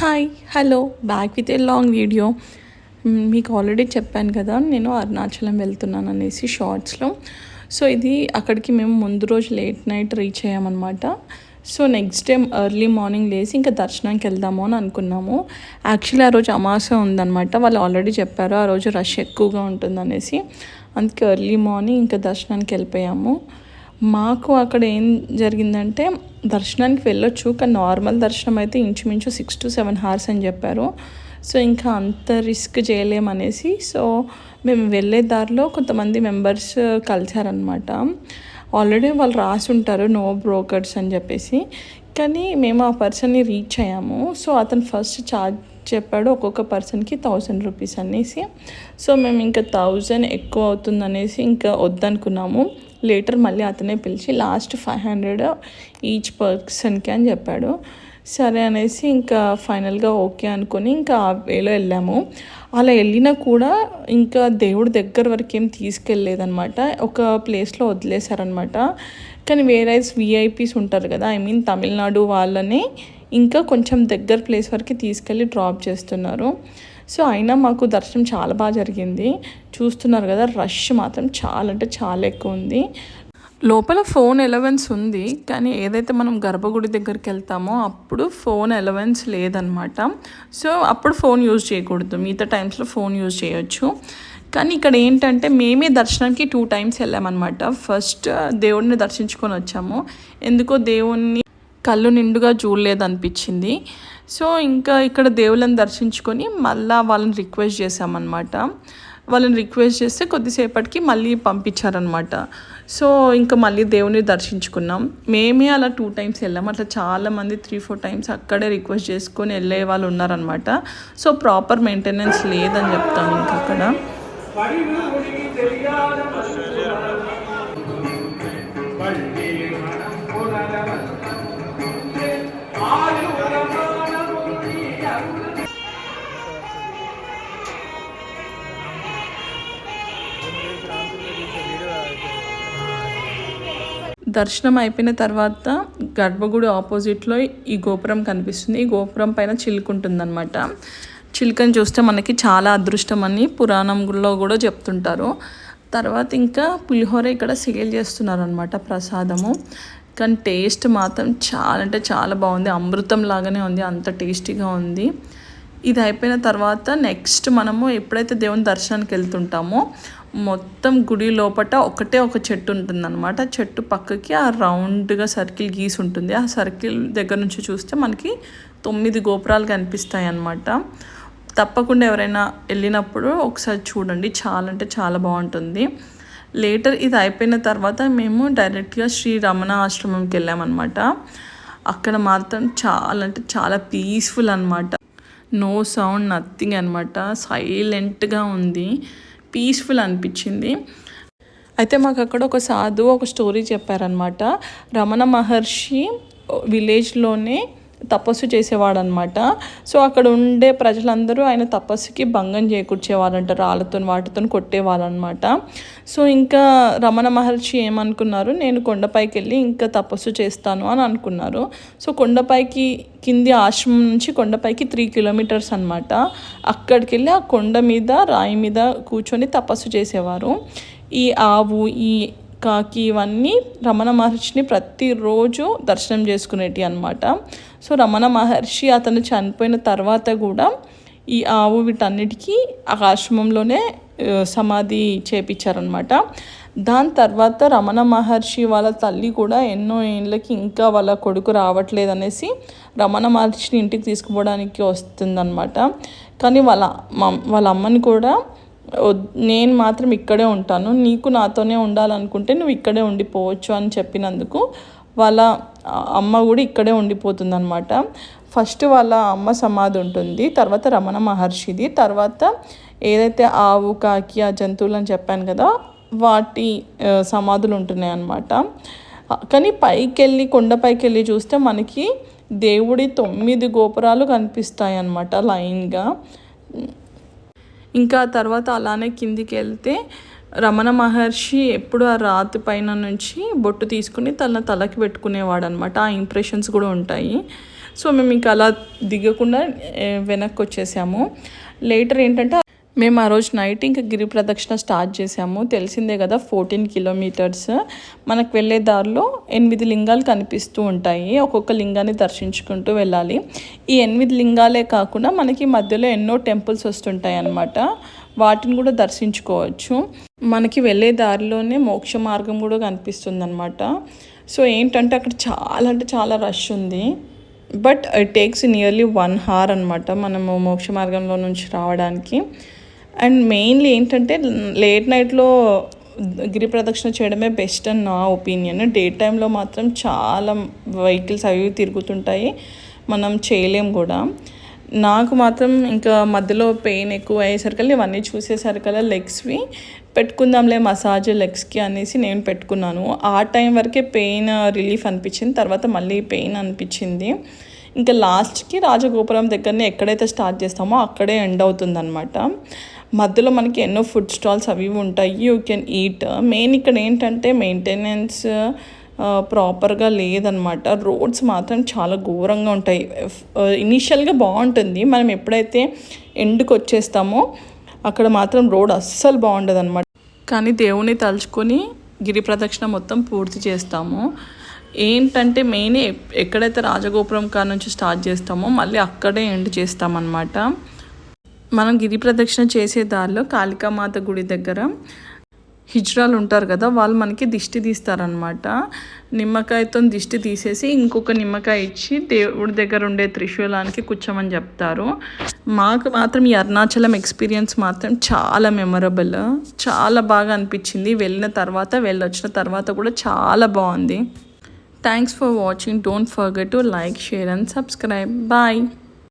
Hi hello back with a long video మీకు already చెప్పాను కదా నేను అరుణాచలం వెళ్తున్నాను అనేసి షార్ట్స్లో సో ఇది అక్కడికి మేము ముందు రోజు late night reach అయ్యామన్నమాట. So next day early morning లేసి ఇంకా దర్శనానికి వెళ్దాము అని అనుకున్నాము. యాక్చువల్లీ ఆ రోజు అమాస ఉందన్నమాట. వాళ్ళు ఆల్రెడీ చెప్పారు ఆ రోజు రష్ ఎక్కువగా ఉంటుందనేసి. అందుకే ఎర్లీ మార్నింగ్ ఇంకా దర్శనానికి వెళ్ళిపోయాము. మాకు అక్కడ ఏం జరిగిందంటే దర్శనానికి వెళ్ళొచ్చు కానీ నార్మల్ దర్శనం అయితే ఇంచుమించు సిక్స్ టు సెవెన్ హార్స్ అని చెప్పారు. సో ఇంకా అంత రిస్క్ చేయలేమనేసి సో మేము వెళ్ళే దారిలో కొంతమంది మెంబర్స్ కలిశారనమాట ఆల్రెడీ వాళ్ళు రాసి ఉంటారు నో బ్రోకర్స్ అని చెప్పేసి. కానీ మేము ఆ పర్సన్ని రీచ్ అయ్యాము. సో అతను ఫస్ట్ చార్జ్ చెప్పాడు ఒక్కొక్క పర్సన్కి థౌజండ్ రూపీస్ అనేసి. సో మేము ఇంకా థౌజండ్ ఎక్కువ అవుతుంది అనేసి ఇంకా వద్దనుకున్నాము. లేటర్ మళ్ళీ అతనే పిలిచి లాస్ట్ ఫైవ్ హండ్రెడ్ ఈచ్ పర్సన్కి అని చెప్పాడు. సరే అనేసి ఇంకా ఫైనల్గా ఓకే అనుకొని ఇంకా ఆ వేలో వెళ్ళాము. అలా వెళ్ళినా కూడా ఇంకా దేవుడి దగ్గర వరకు ఏం తీసుకెళ్ళలేదన్నమాట. ఒక ప్లేస్లో వదిలేశారనమాట కానీ వేరే విఐపీస్ ఉంటారు కదా ఐ మీన్ తమిళనాడు వాళ్ళని ఇంకా కొంచెం దగ్గర ప్లేస్ వరకు తీసుకెళ్ళి డ్రాప్ చేస్తున్నారు. సో అయినా మాకు దర్శనం చాలా బాగా జరిగింది. చూస్తున్నారు కదా రష్ మాత్రం చాలా అంటే చాలా ఎక్కువ ఉంది. లోపల ఫోన్ ఎలవెన్స్ ఉంది. కానీ ఏదైతే మనం గర్భగుడి దగ్గరికి వెళ్తామో అప్పుడు ఫోన్ ఎలవెన్స్ లేదనమాట. సో అప్పుడు ఫోన్ యూజ్ చేయకూడదు. మిగతా టైమ్స్లో ఫోన్ యూజ్ చేయొచ్చు. కానీ ఇక్కడ ఏంటంటే మేమే దర్శనానికి టూ టైమ్స్ వెళ్ళామన్నమాట. ఫస్ట్ దేవుడిని దర్శించుకొని వచ్చాము. ఎందుకో దేవుణ్ణి కళ్ళు నిండుగా చూడలేదు అనిపించింది సో ఇంకా ఇక్కడ దేవుళ్ళని దర్శించుకొని మళ్ళా వాళ్ళని రిక్వెస్ట్ చేశామన్నమాట. వాళ్ళని రిక్వెస్ట్ చేస్తే కొద్దిసేపటికి మళ్ళీ పంపించారనమాట సో ఇంకా మళ్ళీ దేవుని దర్శించుకున్నాం. మేమే అలా టూ టైమ్స్ వెళ్ళాం. అట్లా చాలామంది త్రీ ఫోర్ టైమ్స్ అక్కడే రిక్వెస్ట్ చేసుకొని వెళ్ళే వాళ్ళు ఉన్నారనమాట సో ప్రాపర్ మెయింటెనెన్స్ లేదని చెప్తాను ఇంకా అక్కడ దర్శనం అయిపోయిన తర్వాత గర్భగుడి ఆపోజిట్లో ఈ గోపురం కనిపిస్తుంది. ఈ గోపురం పైన చిలుక ఉంటుందన్నమాట చిలుకని చూస్తే మనకి చాలా అదృష్టం అని పురాణంలో కూడా చెప్తుంటారు. తర్వాత ఇంకా పులిహోర ఇక్కడ సేల్ చేస్తున్నారు అనమాట ప్రసాదము. కానీ టేస్ట్ మాత్రం చాలా అంటే చాలా బాగుంది. అమృతం లాగానే ఉంది. అంత టేస్టీగా ఉంది. ఇది అయిపోయిన తర్వాత నెక్స్ట్ మనము ఎప్పుడైతే దేవుని దర్శనానికి వెళ్తుంటామో మొత్తం గుడి లోపట ఒకటే ఒక చెట్టు ఉంటుందన్నమాట. చెట్టు పక్కకి ఆ రౌండ్గా సర్కిల్ గీసి ఉంటుంది ఆ సర్కిల్ దగ్గర నుంచి చూస్తే మనకి తొమ్మిది గోపురాలు కనిపిస్తాయి అన్నమాట తప్పకుండా ఎవరైనా వెళ్ళినప్పుడు ఒకసారి చూడండి. చాలా అంటే చాలా బాగుంటుంది. లేటర్ ఇది అయిపోయిన తర్వాత మేము డైరెక్ట్గా శ్రీ రమణ ఆశ్రమంకి వెళ్ళామన్నమాట. అక్కడ మాత్రం చాలా అంటే చాలా పీస్ఫుల్ అనమాట నో సౌండ్ నథింగ్ అనమాట సైలెంట్గా ఉంది. పీస్ఫుల్ అనిపించింది. అయితే మాకు అక్కడ ఒక సాధు ఒక స్టోరీ చెప్పారనమాట రమణ మహర్షి విలేజ్లోనే తపస్సు చేసేవాడనమాట సో అక్కడ ఉండే ప్రజలందరూ ఆయన తపస్సుకి భంగం చేకూర్చేవారంట రాళ్ళతో వాటితో కొట్టేవాళ్ళనమాట సో ఇంకా రమణ మహర్షి ఏమనుకున్నారు నేను కొండపైకి వెళ్ళి ఇంకా తపస్సు చేస్తాను అని అనుకున్నారు. సో కొండపైకి కింది ఆశ్రమం నుంచి కొండపైకి త్రీ కిలోమీటర్స్ అనమాట అక్కడికి వెళ్ళి ఆ కొండ మీద రాయి మీద కూర్చొని తపస్సు చేసేవారు. ఈ ఆవు ఈ కాకి ఇవన్నీ రమణ మహర్షిని ప్రతిరోజు దర్శనం చేసుకునేటి అనమాట సో రమణ మహర్షి అతను చనిపోయిన తర్వాత కూడా ఈ ఆవు వీటన్నిటికీ ఆ ఆశ్రమంలోనే సమాధి చేపించారనమాట దాని తర్వాత రమణ మహర్షి వాళ్ళ తల్లి కూడా ఎన్నో ఏళ్ళకి ఇంకా వాళ్ళ కొడుకు రావట్లేదు అనేసి రమణ మహర్షిని ఇంటికి తీసుకుపోవడానికి వస్తుందన్నమాట. కానీ వాళ్ళ మమ్- వాళ్ళ అమ్మని కూడా నేను మాత్రం ఇక్కడే ఉంటాను నీకు నాతోనే ఉండాలనుకుంటే నువ్వు ఇక్కడే ఉండిపోవచ్చు అని చెప్పినందుకు వాళ్ళ అమ్మ కూడా ఇక్కడే ఉండిపోతుందన్నమాట. ఫస్ట్ వాళ్ళ అమ్మ సమాధి ఉంటుంది తర్వాత రమణ మహర్షిది తర్వాత ఏదైతే ఆవు కాకి ఆ జంతువులు అని చెప్పాను కదా వాటి సమాధులు ఉంటున్నాయి అన్నమాట. కానీ పైకి వెళ్ళి కొండపైకి వెళ్ళి చూస్తే మనకి దేవుడి తొమ్మిది గోపురాలు కనిపిస్తాయి అన్నమాట లైన్గా. ఇంకా తర్వాత అలానే కిందికి వెళ్తే రమణ మహర్షి ఎప్పుడు ఆ రాతి పైన నుంచి బొట్టు తీసుకుని తన తలకి పెట్టుకునేవాడు అనమాట ఆ ఇంప్రెషన్స్ కూడా ఉంటాయి. సో మేము ఇంకా అలా దిగకుండా వెనక్కి వచ్చేసాము. లేటర్ ఏంటంటే మేము ఆ రోజు నైట్ ఇంకా గిరి ప్రదక్షిణ స్టార్ట్ చేసాము. తెలిసిందే కదా ఫోర్టీన్ కిలోమీటర్స్. మనకు వెళ్ళే దారిలో ఎనిమిది లింగాలు కనిపిస్తూ ఉంటాయి. ఒక్కొక్క లింగాన్ని దర్శించుకుంటూ వెళ్ళాలి. ఈ ఎనిమిది లింగాలే కాకుండా మనకి మధ్యలో ఎన్నో టెంపుల్స్ వస్తుంటాయి అన్నమాట. వాటిని కూడా దర్శించుకోవచ్చు. మనకి వెళ్ళే దారిలోనే మోక్ష మార్గం కూడా కనిపిస్తుంది అనమాట సో ఏంటంటే అక్కడ చాలా అంటే చాలా రష్ ఉంది. But it takes nearly one hour అనమాట మనము మోక్ష మార్గంలో నుంచి రావడానికి. అండ్ మెయిన్లీ ఏంటంటే లేట్ నైట్లో గిరి ప్రదక్షిణ చేయడమే బెస్ట్ అని నా ఒపీనియన్. డే టైంలో మాత్రం చాలా వెహికల్స్ అవి తిరుగుతుంటాయి. మనం చేయలేం కూడా. నాకు మాత్రం ఇంకా మధ్యలో పెయిన్ ఎక్కువ అయ్యేసరికల్లా ఇవన్నీ చూసేసరికల్లా లెగ్స్వి పెట్టుకుందాంలే మసాజ్ లెగ్స్కి అనేసి నేను పెట్టుకున్నాను. ఆ టైం వరకే పెయిన్ రిలీఫ్ అనిపించింది తర్వాత మళ్ళీ పెయిన్ అనిపించింది. ఇంకా లాస్ట్కి రాజగోపురం దగ్గరనే ఎక్కడైతే స్టార్ట్ చేస్తామో అక్కడే ఎండ్ అవుతుందన్నమాట. మధ్యలో మనకి ఎన్నో ఫుడ్ స్టాల్స్ అవి ఉంటాయి. You can eat. మెయిన్ ఇక్కడ ఏంటంటే మెయింటెనెన్స్ ప్రాపర్గా లేదనమాట రోడ్స్ మాత్రం చాలా ఘోరంగా ఉంటాయి. ఇనీషియల్గా బాగుంటుంది. మనం ఎప్పుడైతే ఎండ్కి వచ్చేస్తామో అక్కడ మాత్రం రోడ్ అస్సలు బాగుండదు అనమాట కానీ దేవుని తలుచుకొని గిరి ప్రదక్షిణ మొత్తం పూర్తి చేస్తాము. ఏంటంటే మెయిన్ ఎక్కడైతే రాజగోపురం కాడ నుంచి స్టార్ట్ చేస్తామో మళ్ళీ అక్కడే ఎండ్ చేస్తామన్నమాట. మనం గిరి ప్రదక్షిణ చేసే దారిలో కాళికామాత గుడి దగ్గర హిజ్రాలు ఉంటారు కదా వాళ్ళు మనకి దిష్టి తీస్తారనమాట నిమ్మకాయతో దిష్టి తీసేసి ఇంకొక నిమ్మకాయ ఇచ్చి దేవుడి దగ్గర ఉండే త్రిశూలానికి కూర్చోమని చెప్తారు. మాకు మాత్రం ఈ అరుణాచలం ఎక్స్పీరియన్స్ మాత్రం చాలా మెమరబుల్ చాలా బాగా అనిపించింది. వెళ్ళిన తర్వాత వెళ్ళొచ్చిన తర్వాత కూడా చాలా బాగుంది. Thanks for watching. Don't forget to like, share and subscribe. Bye.